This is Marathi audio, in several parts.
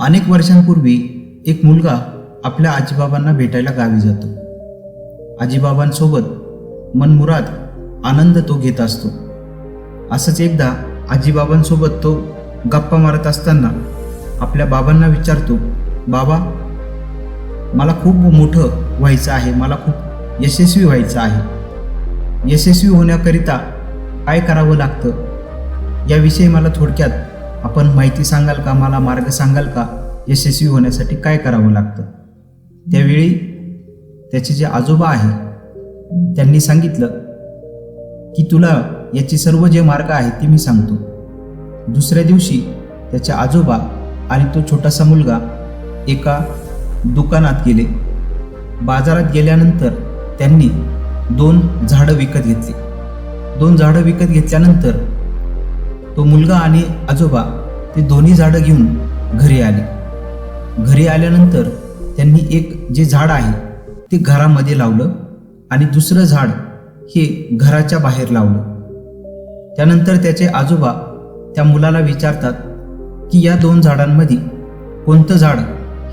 अनेक वर्षांपूर्वी एक मुलगा आपल्या आजीबाबांना भेटायला गावी जातो. आजीबाबांसोबत मनमुराद आनंद तो घेत असतो. असंच एकदा आजीबाबांसोबत तो गप्पा मारत असताना आपल्या बाबांना विचारतो बाबा मला खूप मोठं व्हायचं आहे मला खूप यशस्वी व्हायचं आहे. यशस्वी होण्याकरिता काय करावं लागतं? याविषयी मला थोडक्यात आपण माहिती सांगाल का? मला मार्ग सांगाल का? यशस्वी होण्यासाठी काय करावं लागतं? त्यावेळी त्याचे जे आजोबा आहे त्यांनी सांगितलं की तुला याचे सर्व जे मार्ग आहेत ते मी सांगतो. दुसऱ्या दिवशी त्याचे आजोबा आणि तो छोटासा मुलगा एका दुकानात गेले. बाजारात गेल्यानंतर त्यांनी दोन झाडं विकत घेतली. दोन झाडं विकत घेतल्यानंतर तो मुलगा आणि आजोबा ते दोन्ही झाडं घेऊन घरी आले. घरी आल्यानंतर त्यांनी एक जे झाड आहे ते घरामध्ये लावलं आणि दुसरं झाड हे घराच्या बाहेर लावलं. त्यानंतर त्याचे आजोबा त्या मुलाला विचारतात की या दोन झाडांमध्ये कोणतं झाड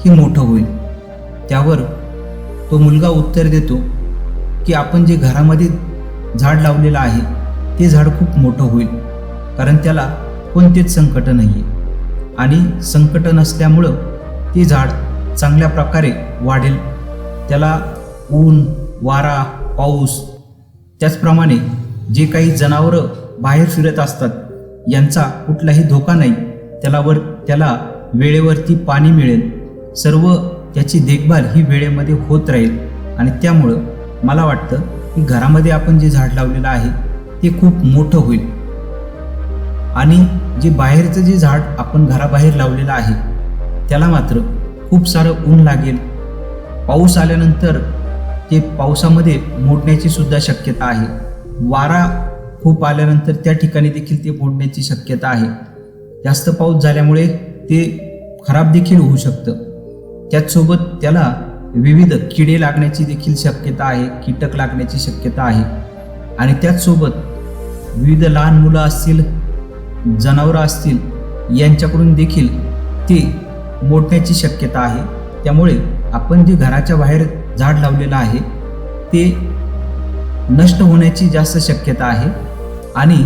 हे मोठं होईल? त्यावर तो मुलगा उत्तर देतो की आपण जे घरामध्ये झाड लावलेलं आहे ते झाड खूप मोठं होईल. कारण त्याला कोणतेच संकट नाही आहे आणि संकट नसल्यामुळं ते झाड चांगल्या प्रकारे वाढेल. त्याला ऊन वारा पाऊस त्याचप्रमाणे जे काही जनावरं बाहेर फिरत असतात यांचा कुठलाही धोका नाही. त्याला वर त्याला वेळेवरती पाणी मिळेल. सर्व त्याची देखभाल ही वेळेमध्ये होत राहील. आणि त्यामुळं मला वाटतं की घरामध्ये आपण जे झाड लावलेलं आहे ते खूप मोठं होईल. आणि जे बाहेरचं जे झाड आपण घराबाहेर लावलेलं आहे त्याला मात्र खूप सारं ऊन लागेल. पाऊस आल्यानंतर ते पावसामध्ये मोडण्याची सुद्धा शक्यता आहे. वारा खूप आल्यानंतर त्या ठिकाणी देखील ते मोडण्याची शक्यता आहे. जास्त पाऊस झाल्यामुळे ते खराब देखील होऊ शकतं. त्याचसोबत त्याला विविध किडे लागण्याची देखील शक्यता आहे कीटक लागण्याची शक्यता आहे. आणि त्याचसोबत विविध लहान मुलं असतील जनावरं असतील यांच्याकडून देखील ते मोडण्याची शक्यता आहे. त्यामुळे आपण जे घराच्या बाहेर झाड लावलेलं आहे ते नष्ट होण्याची जास्त शक्यता आहे. आणि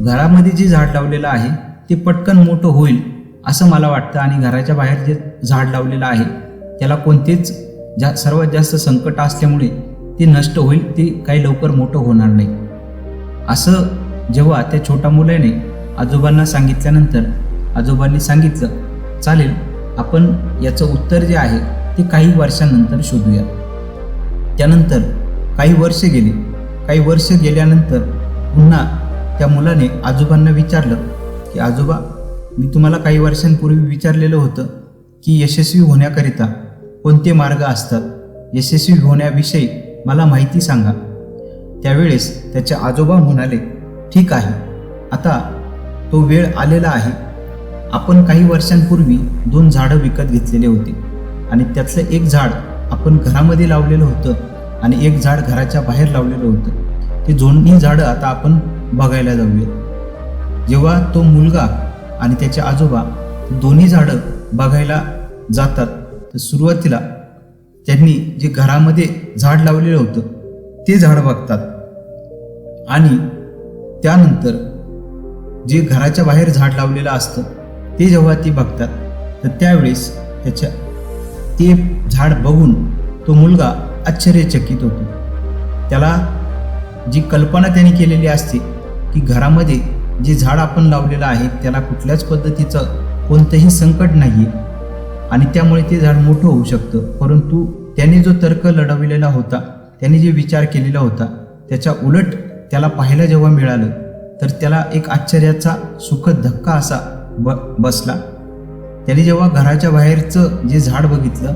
घरामध्ये जे झाड लावलेलं आहे ते पटकन मोठं होईल असं मला वाटतं. आणि घराच्या बाहेर जे झाड लावलेलं आहे त्याला कोणतेच जा सर्वात जास्त संकट असल्यामुळे ते नष्ट होईल ते काही लवकर मोठं होणार नाही. असं जेव्हा त्या छोट्या मुलाने आजोबांना सांगितल्यानंतर आजोबांनी सांगितलं चालेल आपण याचं उत्तर जे आहे ते काही वर्षांनंतर शोधूया. त्यानंतर काही वर्ष गेली. काही वर्ष गेल्यानंतर पुन्हा त्या मुलाने आजोबांना विचारलं की आजोबा मी तुम्हाला काही वर्षांपूर्वी विचारलेलं होतं की यशस्वी होण्याकरिता कोणते मार्ग असतात? यशस्वी होण्याविषयी मला माहिती सांगा. त्यावेळेस त्याचे आजोबा म्हणाले ठीक आहे. आता तो वेळ आलेला आहे. आपण काही वर्षांपूर्वी दोन झाडं विकत घेतलेले होते आणि त्यातलं एक झाड आपण घरामध्ये लावलेलं होतं आणि एक झाड घराच्या बाहेर लावलेलं होतं. ते दोन्ही झाडं आता आपण बघायला जाऊयात. जेव्हा तो मुलगा आणि त्याचे आजोबा दोन्ही झाडं बघायला जातात तर सुरुवातीला त्यांनी जे घरामध्ये झाड लावलेलं होतं ते झाड बघतात. आणि त्यानंतर जे घराच्या बाहेर झाड लावलेलं असतं ते जेव्हा ती बघतात तर त्यावेळेस त्याच्या ते झाड बघून तो मुलगा आश्चर्यचकित होतो. त्याला जी कल्पना त्याने केलेली असते की घरामध्ये जे झाड आपण लावलेलं आहे त्याला कुठल्याच पद्धतीचं कोणतंही संकट नाही आहे आणि त्यामुळे ते झाड मोठं होऊ शकतं. परंतु त्याने जो तर्क लढविलेला होता त्याने जे विचार केलेला होता त्याच्या उलट त्याला पाहायला जेव्हा मिळालं तर त्याला एक आश्चर्याचा सुखद धक्का असा ब बसला. त्याने जेव्हा घराच्या बाहेरचं जे झाड बघितलं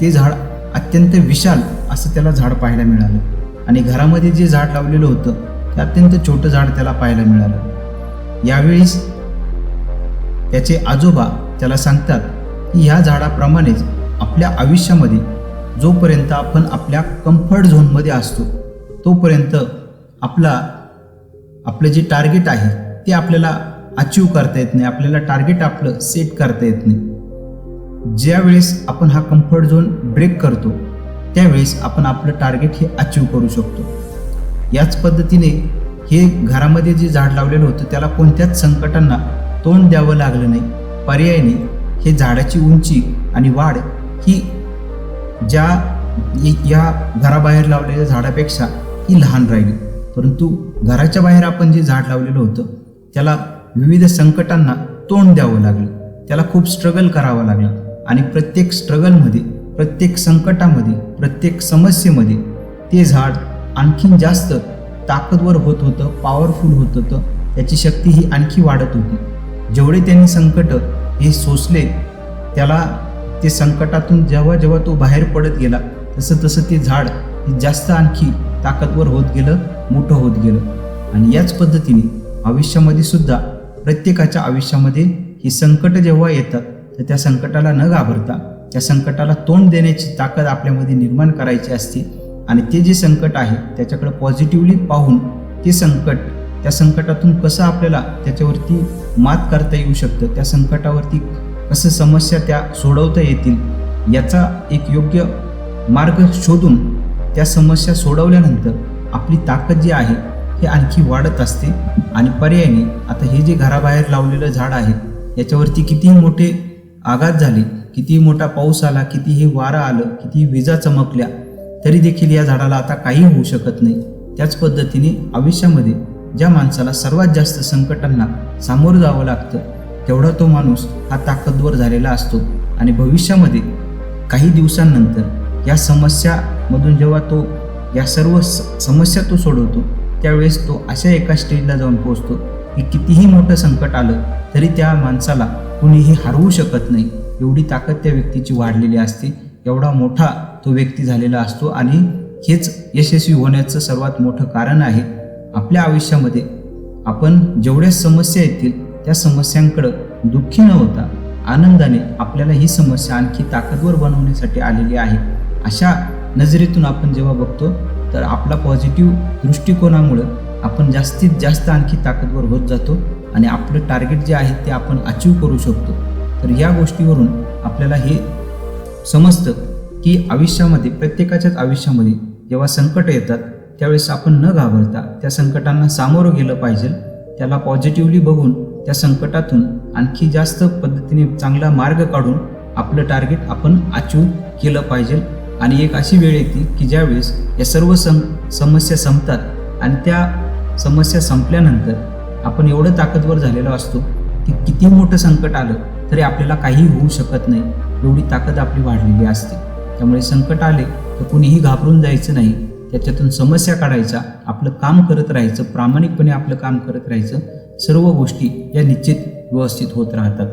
ते झाड अत्यंत विशाल असं त्याला झाड पाहायला मिळालं. आणि घरामध्ये जे झाड लावलेलं होतं ते अत्यंत छोटं झाड त्याला पाहायला मिळालं. यावेळीस त्याचे आजोबा त्याला सांगतात की ह्या झाडाप्रमाणेच आपल्या आयुष्यामध्ये जोपर्यंत आपण आपल्या कम्फर्ट झोनमध्ये असतो तोपर्यंत आपला आपलं जे टार्गेट आहे ते आपल्याला अचीव करता येत नाही. आपल्याला टार्गेट आपलं सेट करता येत नाही. ज्यावेळेस आपण हा कम्फर्ट झोन ब्रेक करतो त्यावेळेस आपण आपलं टार्गेट हे अचीव करू शकतो. याच पद्धतीने हे घरामध्ये जे झाड लावलेलं होतं त्याला कोणत्याच संकटांना तोंड द्यावं लागलं नाही. पर्यायाने हे झाडाची उंची आणि वाढ ही ज्या या घराबाहेर लावलेल्या झाडापेक्षा ही लहान राहिली. परंतु घराच्या बाहेर आपण जे झाड लावलेलं होतं त्याला विविध संकटांना तोंड द्यावं लागलं. त्याला खूप स्ट्रगल करावं लागलं. आणि प्रत्येक स्ट्रगलमध्ये प्रत्येक संकटामध्ये प्रत्येक समस्येमध्ये ते झाड आणखीन जास्त ताकदवर होत होतं पॉवरफुल होत होतं. त्याची शक्ती ही आणखी वाढत होती. जेवढे त्यांनी संकट हे सोसले त्याला ते संकटातून जेव्हा जेव्हा तो बाहेर पडत गेला तसं तसं ते झाड जास्त आणखी ताकदवर होत गेलं. मोठं होत गेलं. आणि याच पद्धतीने आयुष्यामध्ये सुद्धा प्रत्येकाच्या आयुष्यामध्ये ही संकट जेव्हा येतात तर त्या संकटाला न घाबरता त्या संकटाला तोंड देण्याची ताकद आपल्यामध्ये निर्माण करायची असते. आणि ते जे संकट आहे त्याच्याकडे पॉझिटिव्हली पाहून ते संकट त्या संकटातून कसं आपल्याला त्याच्यावरती मात करता येऊ शकतं त्या संकटावरती कसं समस्या त्या सोडवता येतील याचा एक योग्य मार्ग शोधून त्या समस्या सोडवल्यानंतर आपली ताकद जी आहे हे आणखी वाढत असते. आणि पर्यायाने आता हे जे घराबाहेर लावलेलं झाड आहे याच्यावरती कितीही मोठे आघात झाले कितीही मोठा पाऊस आला कितीही वारा आलं कितीही विजा चमकल्या तरी देखील या झाडाला आता काही होऊ शकत नाही. त्याच पद्धतीने आयुष्यामध्ये ज्या माणसाला सर्वात जास्त संकटांना सामोरं जावं लागतं तेवढा तो माणूस हा ताकदवर झालेला असतो. आणि भविष्यामध्ये काही दिवसांनंतर या समस्यामधून जेव्हा तो या सर्व स- समस्या तो सोडवतो त्यावेळेस तो अशा एका स्टेजला जाऊन पोहोचतो की कितीही मोठं संकट आलं तरी त्या माणसाला कुणीही हरवू शकत नाही. एवढी ताकद त्या व्यक्तीची वाढलेली असते एवढा मोठा तो व्यक्ती झालेला असतो आणि हेच यशस्वी होण्याचं सर्वात मोठं कारण आहे. आपल्या आयुष्यामध्ये आपण जेवढ्या समस्या येतील त्या समस्यांकडं दुःखी न होता आनंदाने आपल्याला ही समस्या आणखी ताकदवर बनवण्यासाठी आलेली आहे. अशा नजरेतून आपण जेव्हा बघतो तर आपला पॉझिटिव्ह दृष्टिकोनामुळं आपण जास्तीत जास्त आणखी ताकदवर होत जातो आणि आपलं टार्गेट जे आहे ते आपण अचीव करू शकतो. तर या गोष्टीवरून आपल्याला हे समजतं की आयुष्यामध्ये प्रत्येकाच्याच आयुष्यामध्ये जेव्हा संकट येतात त्यावेळेस आपण न घाबरता त्या संकटांना सामोरं गेलं पाहिजे. त्याला पॉझिटिव्हली बघून त्या संकटातून आणखी जास्त पद्धतीने चांगला मार्ग काढून आपलं टार्गेट आपण अचीव केलं पाहिजे. आणि एक अशी वेळ येते की ज्यावेळेस या सर्व सम समस्या संपतात आणि त्या समस्या संपल्यानंतर आपण एवढं ताकदवर झालेलो असतो की किती मोठं संकट आलं तरी आपल्याला काही होऊ शकत नाही. एवढी ताकद आपली वाढलेली असते. त्यामुळे संकट आले तर कुणीही घाबरून जायचं नाही. त्याच्यातून समस्या काढायचा आपलं काम करत राहायचं प्रामाणिकपणे आपलं काम करत राहायचं सर्व गोष्टी या निश्चित व्यवस्थित होत राहतात.